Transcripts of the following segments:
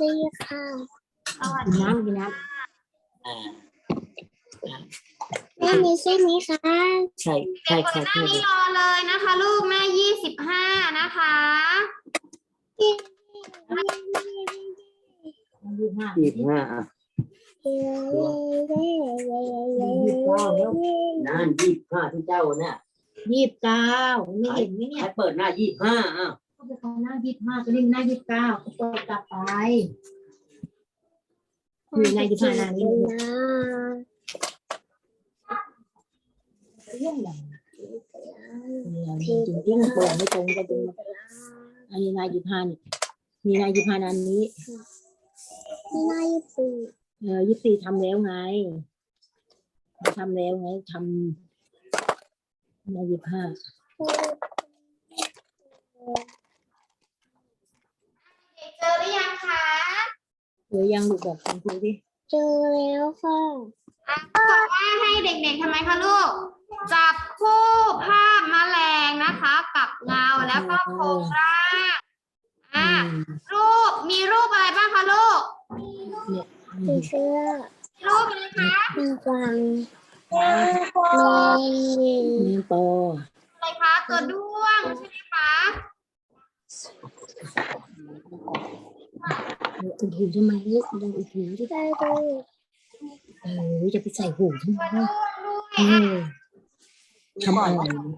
ดีค่ะสวัสกินดีน้ำกินน้อ่าแม่มีใช่ไหมคะใช่เด็ใช่กคนหน้าใช่ใช่นี้รอเลยนะคะ ลูกแม่ยี่สิบห้านะคะำยี่ห้ายี่สิบห้าอะนั่นยี่สิบห้าที่เจ้าเนี่ยยี่สิบเก้าไม่เห็นไหมเนี่ย ให้เปิดหน้ายี่สิบห้าอะ เขาไปเขาหน้ายี่สิบห้าก็นี่หน้ายี่สิบเก้าเขาเปิดกลับไป อยู่ในยี่สิบห้าหน้านี้เรื่องอะไรเนี่ยจริงจริงๆเปิดไม่ตรงก็ตรงอันนี้นายยี่สิบห้านี่มีนายยี่สิบห้านันนี้ไม่น่ายี่สิบเออยี่สิบสี่ทำแล้วไงทำแล้วไงทำนายยี่สิบห้าเด็กเจ อหรือยังคะเดี๋ยวยังลูกบอกคุณครูดิเจอแล้วค่ะอะบอกว่าให้เด็กๆทำไมคะลูก จับคู่ภาพแมลงนะคะ กับเงาแล้วก็โครงร่างอือะมรูปมีรูปอะไรบ้างคะลูกเนี่ยผีเสื้อรูปอะไรคะมีกวางแมงมีปออะไรคะตัวด้วงใช่ไหมคะ อุดหูทำไมลูกดังอุดหูดิได้ดูเออจะไปใส่หูทำไมเออทำอะไร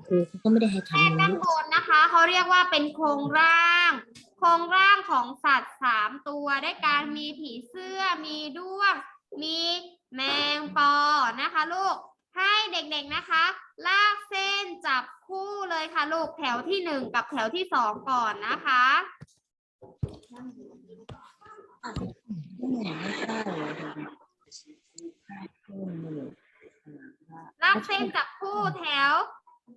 คือเขาก็ไม่ได้ให้ทำด้านะนบนนะคะเขาเรียกว่าเป็นโครงร่าง โครงร่างของสัตว์สามตัวด้วยการมีผีเสื้อ มีด้วง มีแมงปอนะคะลูก ให้เด็กๆนะคะ ลากเส้นจับคู่เลยค่ะลูกแถวที่หนึ่งกับแถวที่สองก่อนนะคะ ลากเส้นจับคู่แถว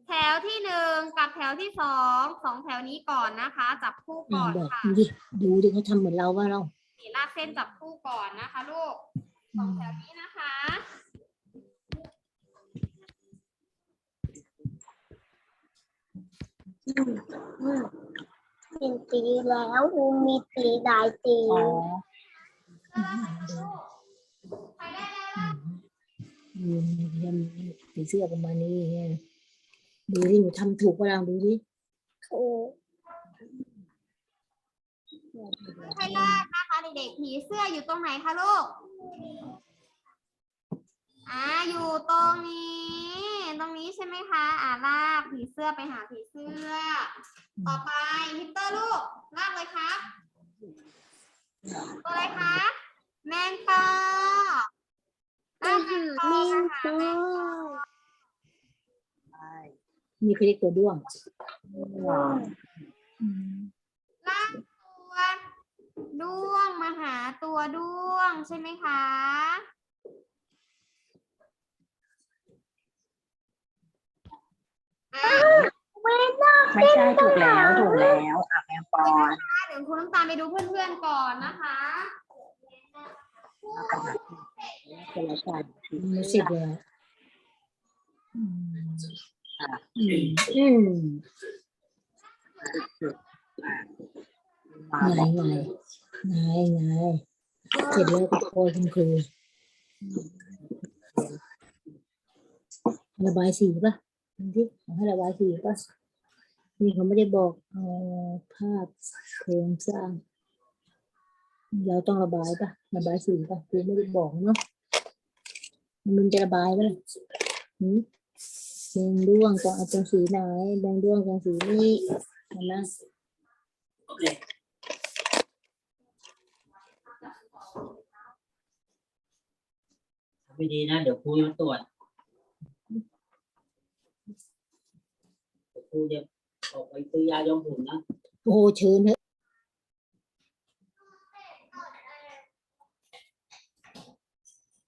แถวที่หนึ่งกับแถวที่สองสองแถวนี้ก่อนนะคะ จับคู่อ่าก่อนบอกค่ะดิดูดิเขาทำเหมือนเราว่าเรานี่ลากเส้นจับคู่ก่อนนะคะ ลูกสองแถวนี้นะคะเป็นตีแล้วมีตีหลายตีใครได้แล้วอืมเยี่ยมผีเสื้อประมาณนี้ไงดูดิหนูทำถูกป่ะเราดูดิถูกให้ลากนะคะเด็กๆผีเสื้ออยู่ตรงไหนคะลูกอ่าอยู่ตรงนี้ ตรงนี้ใช่ไหมคะ อ่าลากผีเสื้อไปหาผีเสื้อ ต่อไปฮิตเตอร์ลูกลากเลยครับตัวอะไรคะแมงปอลากแมงปอมีค่ะโซ่นี่เขาเรียกตัวด้วงลากตัวด้วงมาหาตัวด้วงใช่ไหมคะอ่า ไม่ใช่ถูกแล้วถูกแล้วอะแมงปอนเดี๋ยวคุณน้ำตาลไปดูเพื่อนๆก่อนนะคะคนละชาติรู้สึกเลยอืมอืมอืมมาไงไงไงไงเสร็จแล้วก็โอยคุณครูระบายสีป่ะดูที่เขาให้ระบายสีป่ะ นี่เขาไม่ได้บอกเอาภาพโครงสร้าง เราต้องระบายปะระบายสีปะครูไม่ได้บอกเนาะมึงจะระบายปะหืมแดงด้วงต้องเอาตรงสีไหนแดงด้วงตรงสีนี้เห็นไหมไม่ดีนะ เดี๋ยวครูจะตรวจเดี๋ยวครูจะ ออกไปซื้อยาย้อมผมนะ โอ้โหเชิญเถอะ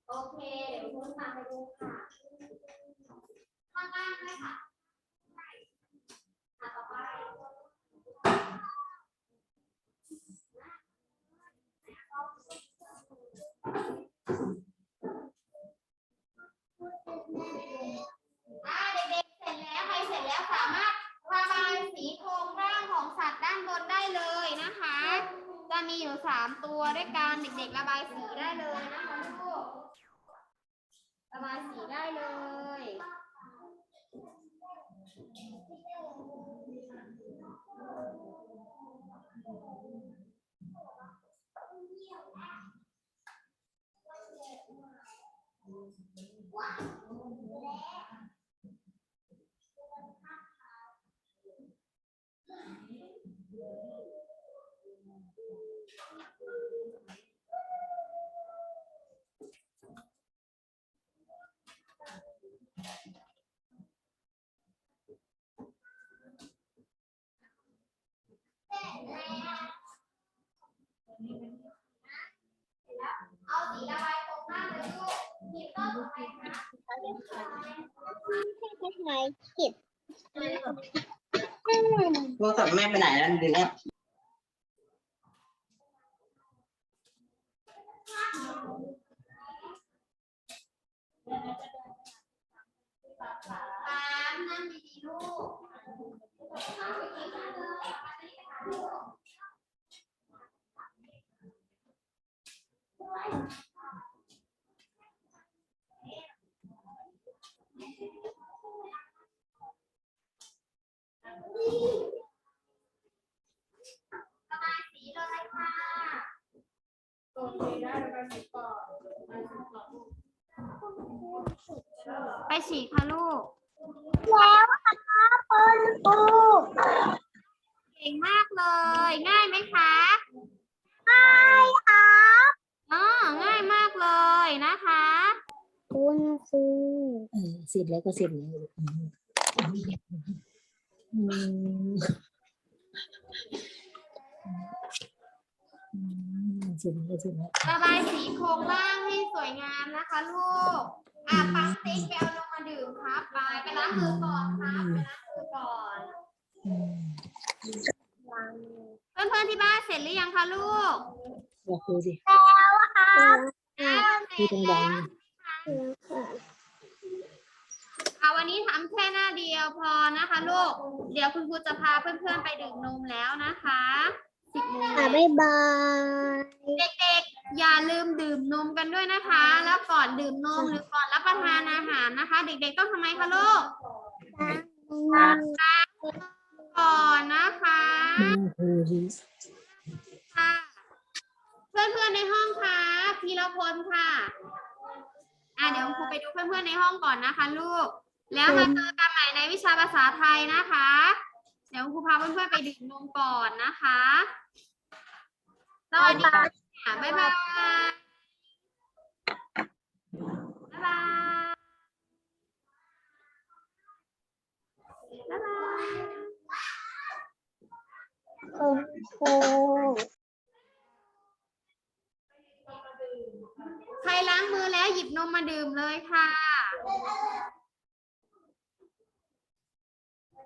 โอเค เดี๋ยวคุณน้ำตาลไปดูค่ะข้างล่างด้วยค่ะอะต่อไปอ่า เลยนะคะ จะมีอยู่สามตัวด้วยกันเด็กๆระบายสีได้เลยนะคะลูกระบายสีได้เลย เอาสีระบายตรงหน้าเลยลูก หยิบต้นต่อไปค่ะไม่ใช่คิดโทรศัพท์แม่ไปไหนแล้วดึงเนี่ยสามนั่งดีๆลูกเอาไปกินข้าวเลยเอาไปกินข้าวลูก ระบายสีเลยค่ะ ไป ฉีกค่ะลูก แล้วค่ะคุณครูเก่งมากเลย ง่ายไหมคะใช่ครับอ๋อง่ายมากเลยนะคะ คุณครูเออเสร็จแล้วก็เสร็จแล้วลูกอืมอืมอืมเสร็จแล้วเสร็จแล้วระบายสีโครงร่างให้สวยงามนะคะลูก อะปังติ๊กไปเอา ล้างมือก่อนครับไปล้างมือก่อนอืมเพื่อนๆที่บ้านเสร็จหรือยังคะลูกบอกครูสิแล้วค่ะอ้าวเสครูร็จต้องแล้ดัวงค่ะวันนี้ทำแค่หน้าเดียวพอนะคะลูก เดี๋ยวคุณครูจะพาเพื่อนๆไปดื่มนมแล้วนะคะสิบโมงค่ะแล้ว บ๊ายบาย เด็กๆ อย่าลืมดื่มนมกันด้วยนะคะ แล้วก่อนดื่มนมหรือก่อนรับประทานอาหารนะคะ เด็กๆต้องทำไมคะลูกก่อนนะคะอืมครูสิค่ะเพื่อนๆในห้องค่ะพีรพลค่ะ อะเดี๋ยวครูไปดูเพื่อนๆในห้องก่อนนะคะ ลูก แล้วมาเจอกันใหม่ในวิชาภาษาไทยนะคะ เดี๋ยวครูพาเพื่อนๆไปดื่มนมก่อนนะคะสวัสดี ค่ะบ๊ายบาย บ๊ายบาย บ๊ายบายคุณครูใครล้างมือแล้วหยิบนมมาดื่มเลยค่ะ